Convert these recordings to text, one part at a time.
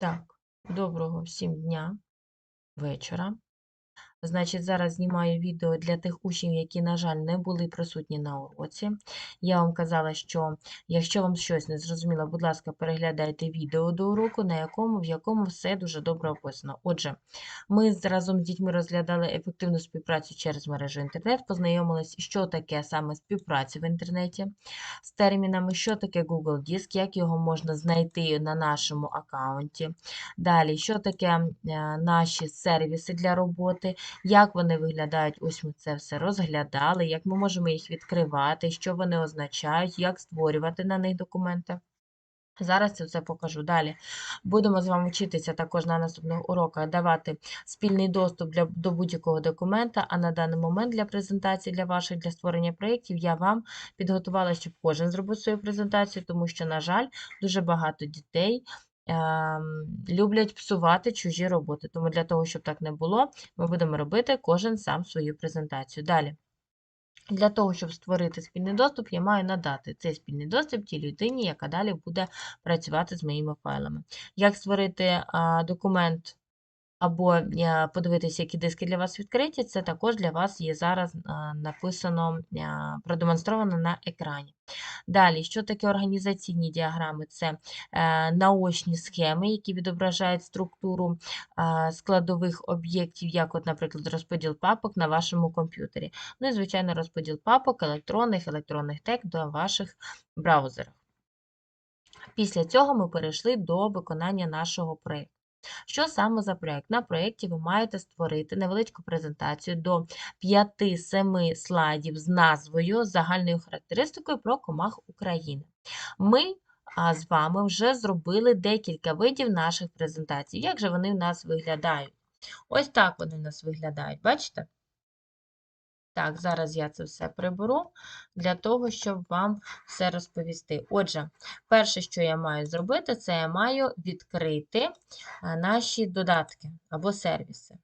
Так, доброго всім дня, вечора. Значить, зараз знімаю відео для тих учнів, які, на жаль, не були присутні на уроці. Я вам казала, що якщо вам щось не зрозуміло, будь ласка, переглядайте відео до уроку, на якому, в якому все дуже добре описано. Отже, ми разом з дітьми розглядали ефективну співпрацю через мережу інтернет, познайомились, що таке саме співпраця в інтернеті, з термінами, що таке Google Диск, як його можна знайти на нашому аккаунті. Далі, що таке е, наші сервіси для роботи, як вони виглядають, ось ми це все розглядали, як ми можемо їх відкривати, що вони означають, як створювати на них документи. Зараз це все покажу. Далі будемо з вами вчитися також на наступних уроках давати спільний доступ для, до будь-якого документа, а на даний момент для презентації для ваших, для створення проєктів я вам підготувала, щоб кожен зробив свою презентацію, тому що, на жаль, дуже багато дітей люблять псувати чужі роботи. Тому для того, щоб так не було, ми будемо робити кожен сам свою презентацію. Далі. Для того, щоб створити спільний доступ, я маю надати цей спільний доступ тій людині, яка далі буде працювати з моїми файлами. Як створити документ або подивитися, які диски для вас відкриті, це також для вас є зараз написано, продемонстровано на екрані. Далі, що таке організаційні діаграми? Це е, наочні схеми, які відображають структуру складових об'єктів, як, от, наприклад, розподіл папок на вашому комп'ютері. Ну і, звичайно, розподіл папок електронних, електронних тег до ваших браузерів. Після цього ми перейшли до виконання нашого проєкту. Що саме за проєкт? На проєкті ви маєте створити невеличку презентацію до 5-7 слайдів з назвою, загальною характеристикою про комах України. Ми з вами вже зробили декілька видів наших презентацій. Як же вони в нас виглядають? Ось так вони в нас виглядають, бачите? Так, зараз я це все приберу для того, щоб вам все розповісти. Отже, перше, що я маю зробити, це я маю відкрити наші додатки або сервіси.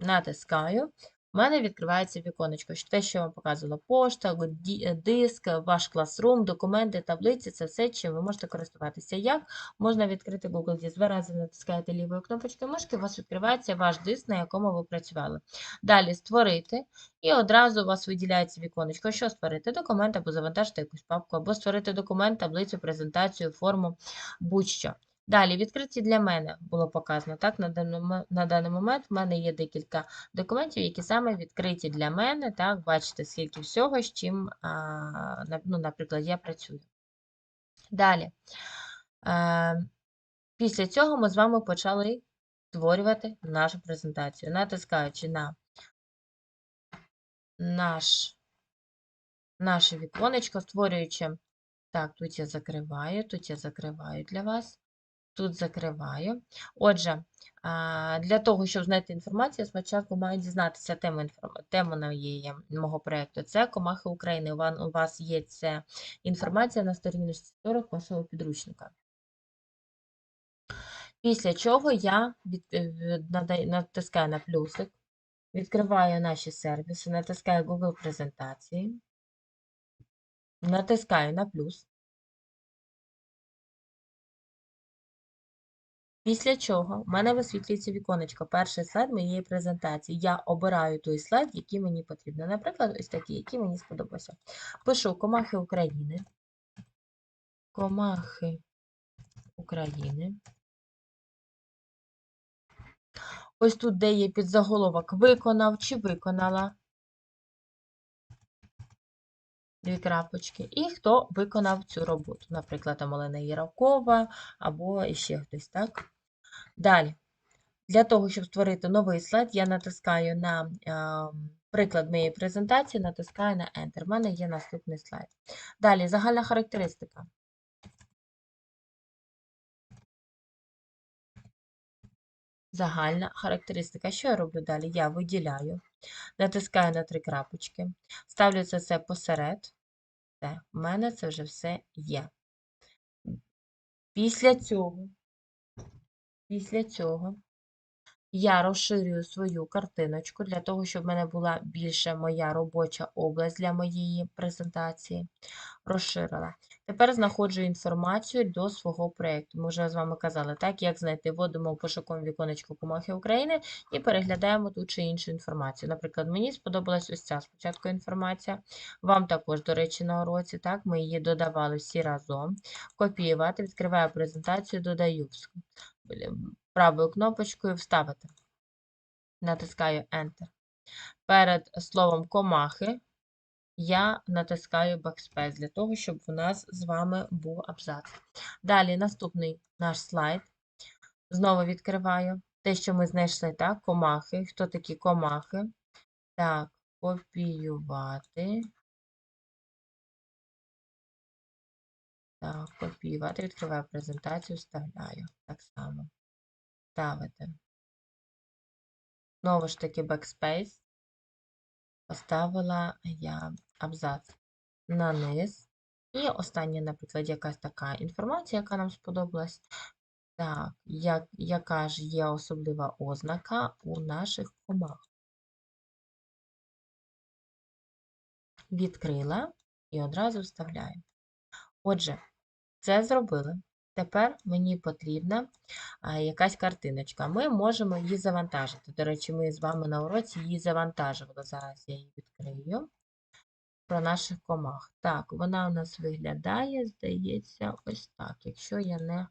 Натискаю. У мене відкривається віконечко. Те, що я вам показувала, пошта, е, диск, ваш класрум, документи, таблиці це все, чим ви можете користуватися. Як можна відкрити Google Диск? Два рази натискаєте лівою кнопочкою мишки, у вас відкривається ваш диск, на якому ви працювали. Далі створити, і одразу у вас виділяється віконечко. Що створити? Документ або завантажити якусь папку, або створити документ, таблицю, презентацію, форму, будь-що. Далі, відкриті для мене було показано. Так, на даний, момент в мене є декілька документів, які саме відкриті для мене. Так, бачите, скільки всього, з чим, ну, наприклад, я працюю. Далі. Е, після цього ми з вами почали створювати нашу презентацію, натискаючи на наш, наше віконечко, створюючи. Так, тут я закриваю, тут я закриваю для вас. Тут закриваю. Отже, для того, щоб знайти інформацію, спочатку маю дізнатися тему, тему моєї, мого проєкту. Це Комахи України. У вас є ця інформація на сторіночці 40 вашого підручника. Після чого я від, е, натискаю на плюсик, відкриваю наші сервіси, натискаю Google презентації, натискаю на плюс. Після чого в мене висвітлюється віконечко, перший слайд моєї презентації. Я обираю той слайд, який мені потрібен. Наприклад, ось такий, який мені сподобався. Пишу Комахи України. Комахи України. Ось тут, де є підзаголовок виконав чи виконала. Дві крапочки. І хто виконав цю роботу. Наприклад, там Олена Яровкова або іще хтось, так? Далі. Для того, щоб створити новий слайд, я натискаю на а, приклад моєї презентації, натискаю на Enter. У мене є наступний слайд. Далі, загальна характеристика. Загальна характеристика. Що я роблю далі? Я виділяю, натискаю на три крапочки, ставлю це все посеред. Все, в мене це вже все є. Після цього, після цього я розширюю свою картиночку для того, щоб в мене була більше моя робоча область для моєї презентації. Розширила. Тепер знаходжу інформацію до свого проєкту. Ми вже з вами казали, так, як знайти, вводимо в пошукове віконечко Комахи України і переглядаємо ту чи іншу інформацію. Наприклад, мені сподобалась ось ця спочатку інформація. Вам також, до речі, на уроці, так, ми її додавали всі разом. Копіювати, відкриваю презентацію, додаю правою кнопочкою Вставити. Натискаю Enter. Перед словом комахи я натискаю Backspace для того, щоб у нас з вами був абзац. Далі наступний наш слайд. Знову відкриваю те, що ми знайшли, так, комахи. Хто такі комахи? Так, копіювати. Так, копіювати, відкриваю презентацію, вставляю. Так само. Ставити. Знову ж таки, Backspace поставила я абзац на низ. І остання, наприклад, якась така інформація, яка нам сподобалась. Так, як, яка ж є особлива ознака у наших комах? Відкрила і одразу вставляю. Отже, це зробили. Тепер мені потрібна якась картиночка. Ми можемо її завантажити. До речі, ми з вами на уроці її завантажували. Зараз я її відкрию про наших комах. Так, вона у нас виглядає, здається, ось так, якщо я не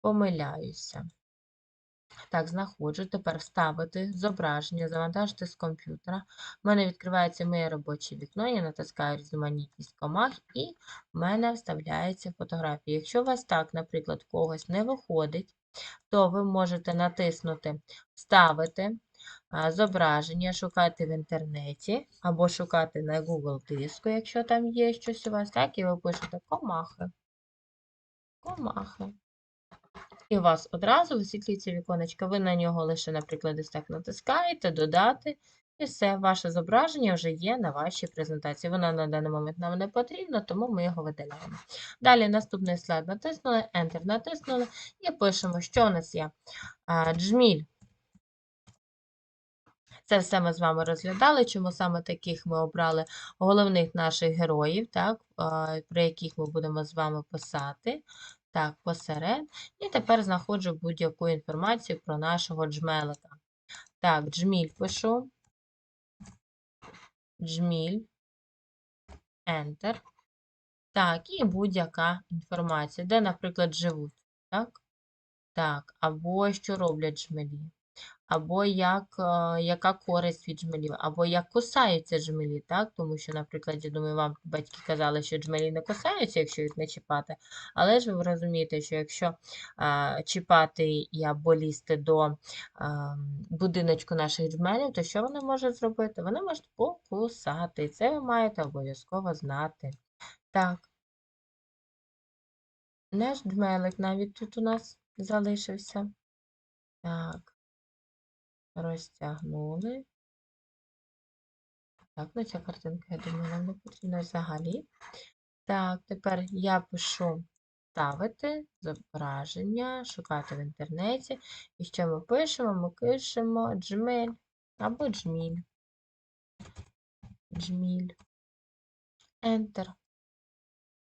помиляюся. Так, знаходжу. Тепер вставити зображення, завантажити з комп'ютера. У мене відкривається моє робоче вікно, я натискаю різноманітність комах, і в мене вставляється фотографія. Якщо у вас так, наприклад, когось не виходить, то ви можете натиснути Вставити зображення, шукати в інтернеті, або шукати на Google диску, якщо там є щось у вас, так, і ви пишете комахи. Комахи. І у вас одразу висвітлюється віконечко. Ви на нього лише, наприклад, ось так натискаєте, додати, і все, ваше зображення вже є на вашій презентації. Воно на даний момент нам не потрібно, тому ми його видаляємо. Далі наступний слайд натиснули, Enter натиснули і пишемо, що у нас є. Джміль. Це все ми з вами розглядали, чому саме таких ми обрали головних наших героїв, так, про яких ми будемо з вами писати. Так, посеред. І тепер знаходжу будь-яку інформацію про нашого джмелика. Так, джміль пишу. Джміль. Enter. Так, і будь-яка інформація, де, наприклад, живуть. Так, Так, або що роблять джмелі або як, е, яка користь від жмелів, або як кусаються жмелі, так? Тому що, наприклад, я думаю, вам батьки казали, що джмелі не кусаються, якщо їх не чіпати. Але ж ви розумієте, що якщо а, чіпати і або лізти до а, будиночку наших джмелів, то що вони можуть зробити? Вони можуть покусати. Це ви маєте обов'язково знати. Так. Наш джмелик навіть тут у нас залишився. Так розтягнули. Так, ну ця картинка, я думаю, нам не потрібна взагалі. Так, тепер я пишу ставити зображення, шукати в інтернеті. І що ми пишемо? Ми пишемо Gmail або Джміль. Джміль. Enter.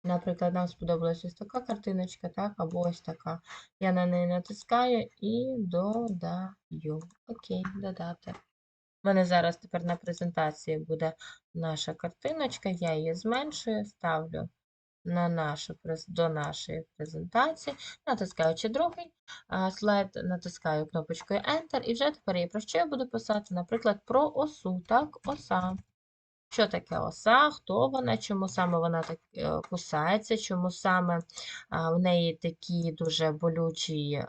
Наприклад, нам сподобалась ось така картиночка, так, або ось така. Я на неї натискаю і додаю. Окей, додати. У мене зараз тепер на презентації буде наша картиночка, я її зменшую, ставлю на нашу, до нашої презентації, натискаючи другий слайд, натискаю кнопочкою Enter, і вже тепер я про що я буду писати, наприклад, про осу, так, оса. Що таке оса, хто вона, чому саме вона так е, кусається, чому саме в неї такий дуже болючий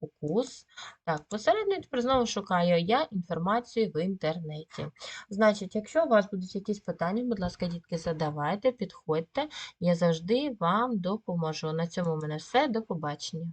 укус. Так, посередньо тепер знову шукаю я інформацію в інтернеті. Значить, якщо у вас будуть якісь питання, будь ласка, дітки, задавайте, підходьте, я завжди вам допоможу. На цьому в мене все. До побачення.